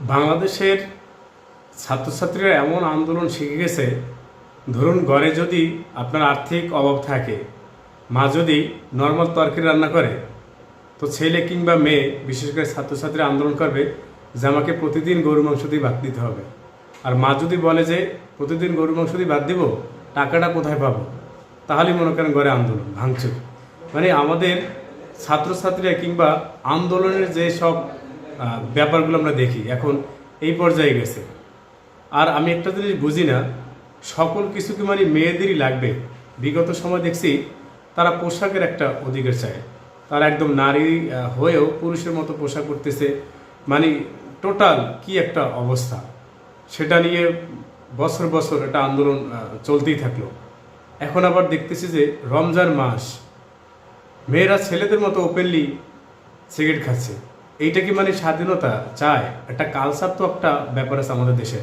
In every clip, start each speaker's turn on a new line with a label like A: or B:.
A: বাংলাদেশের ছাত্রছাত্রীরা এমন আন্দোলন শিখে গেছে, ধরুন ঘরে যদি আপনার আর্থিক অভাব থাকে, মা যদি নর্মাল তরকারি রান্না করে, তো ছেলে কিংবা মেয়ে, বিশেষ করে ছাত্রছাত্রী আন্দোলন করবে যে আমাকে প্রতিদিন গরু মাংস দিয়ে ভাত দিতে হবে। আর মা যদি বলে যে, প্রতিদিন গরু মাংস দিয়ে ভাত দিব, টাকাটা কোথায় পাবো? তাহলেই মনে করেন ঘরে আন্দোলন ভাঙচুর। মানে আমাদের ছাত্রছাত্রীরা কিংবা আন্দোলনের যে সব ব্যাপারগুলো আমরা দেখি। এখন এই পর্যায়ে গেছে। আর আমি একটা জিনিস বুঝি না, সকল কিছু কি মানে মেয়েদেরই লাগবে? বিগত সময় দেখছি তারা পোশাকের একটা অধিকার চায়। তারা একদম নারী হয়েও পুরুষের মতো পোশাক করতেছে মানে টোটাল কি একটা অবস্থা? সেটা নিয়ে বছর বছর একটা আন্দোলন চলতেই থাকল। এখন আবার দেখতেছি যে রমজান মাস, মেয়েরা ছেলেদের মতো ওপেনলি সিগারেট খাচ্ছে। এইটা কি মানে স্বাধীনতা? চায় একটা কালচার তো একটা ব্যাপার আছে আমাদের দেশে।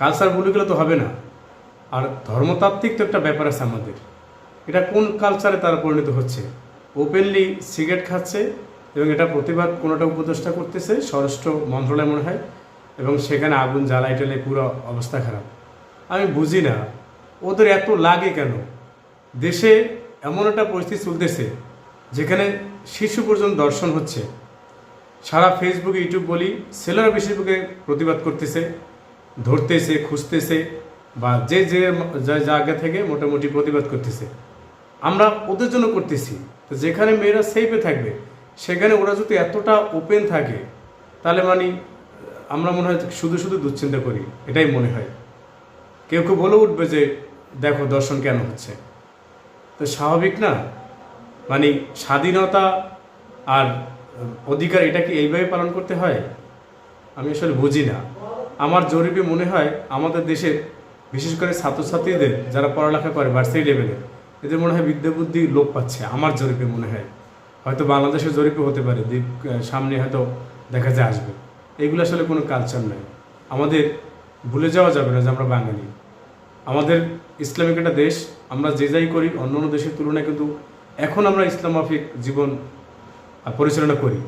A: কালচার বলে গেলে তো হবে না। আর ধর্মতাত্ত্বিক তো একটা ব্যাপার আছে আমাদের। এটা কোন কালচারে তারা পরিণত হচ্ছে? ওপেনলি সিগারেট খাচ্ছে এবং এটা প্রতিবাদ কোনোটা উপদেষ্টা করতেছে, স্বরাষ্ট্র মন্ত্রণালয় মনে হয়, এবং সেখানে আগুন জ্বালাই টালাই পুরো অবস্থা খারাপ। আমি বুঝি না। ওদের এত লাগে কেন? দেশে এমন একটা পরিস্থিতি চলতেছে, যেখানে শিশু পর্যন্ত দর্শন হচ্ছে। সারা ফেসবুকে ইউটিউব বলি ছেলেরা বেশিরভাগে প্রতিবাদ করতেছে, ধরতেছে, খুঁজতেছে, বা যে যে জায়গা থেকে মোটামুটি প্রতিবাদ করতেছে। আমরা ওদের জন্য করতেছি। তো যেখানে মেয়েরা সেফে থাকবে, সেখানে ওরা যদি এতটা ওপেন থাকে, তাহলে মানে আমরা মনে হয় শুধু শুধু দুশ্চিন্তা করি, এটাই মনে হয়। কেউ কেউ বলে উঠবে যে, দেখো, দর্শন কেন হচ্ছে? তো স্বাভাবিক না? মানে স্বাধীনতা আর অধিকার এটা কি এইভাবে পালন করতে হয়? আমি আসলে বুঝি না। আমার জরিপে মনে হয় আমাদের দেশের বিশেষ করে ছাত্রছাত্রীদের যারা পড়ালেখা করে ভার্সিটি লেভেলে এদের মনে হয় বিদ্যা বুদ্ধি লোপ পাচ্ছে, আমার জরিপে মনে হয়। হয়তো বাংলাদেশের জরিপে হতে পারে সামনে হয়তো দেখা যায় আসবে। এগুলো আসলে কোনো কালচার নয় আমাদের ভুলে যাওয়া যাবে না যে আমরা বাঙালি। আমাদের ইসলামিক একটা দেশ, আমরা যে যাই করি অন্য অন্য দেশের তুলনায় কিন্তু এখন আমরা ইসলামাফিক জীবন পরিচালনা করি।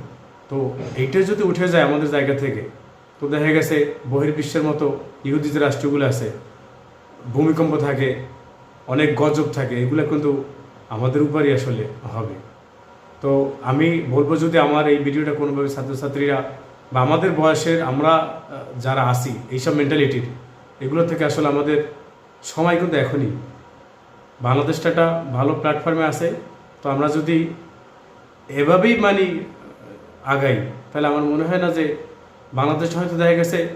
A: তো এইটা যদি উঠে যায় আমাদের জায়গা থেকে, তো দেখা গেছে বহির্বিশ্বের মতো ইহুদি যে রাষ্ট্রগুলো আছে, ভূমিকম্প থাকে, অনেক গজব থাকে, এগুলো কিন্তু আমাদের উপরই আসলে হবে। তো আমি বলব যদি আমার এই ভিডিওটা কোনোভাবে ছাত্রছাত্রীরা বা আমাদের বয়সের আমরা যারা আসি এইসব মেন্টালিটির এগুলো থেকে আসলে আমাদের সময় কিন্তু এখনই। বাংলাদেশটা একটা ভালো প্ল্যাটফর্মে আছে। তো আমরা যদি এভাবেই মানে আগাই। তাহলে আমার মনে হয় না যে বাংলাদেশ হয়তো দেখা গেছে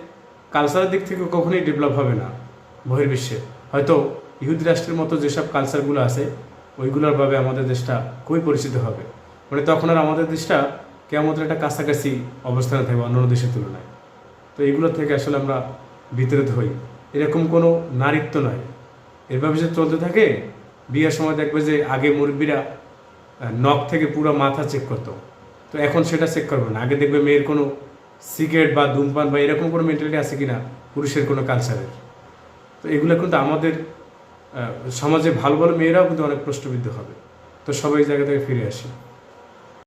A: কালচারের দিক থেকে কখনোই ডেভেলপ হবে না বহির্বিশ্বে। হয়তো ইহুদি রাষ্ট্রের মতো যেসব কালচারগুলো আছে, ওইগুলোর ভাবে আমাদের দেশটা খুবই পরিচিত হবে। মানে তখন আর আমাদের দেশটা কেমন একটা কাছাকাছি অবস্থানে থাকবে অন্য দেশের তুলনায়। তো এগুলো থেকে আসলে আমরা বিতরিত হই। এরকম কোনো নারীত্ব নয়। এভাবে যে চলতে থাকে, বিয়ের সময় দেখবে যে আগে মুরব্বীরা নখ থেকে পুরো মাথা চেক করতো তো এখন সেটা চেক করবে না। আগে দেখবে মেয়ের কোনো সিগারেট বা ধূমপান বা এরকম কোনো মেন্টালিটি আছে কি না পুরুষের কোনো কালচারের তো এগুলো কিন্তু আমাদের সমাজে ভালো ভালো মেয়েরাও কিন্তু অনেক প্রশ্নবিদ্ধ হবে। তো সবাই জায়গা থেকে ফিরে আসি।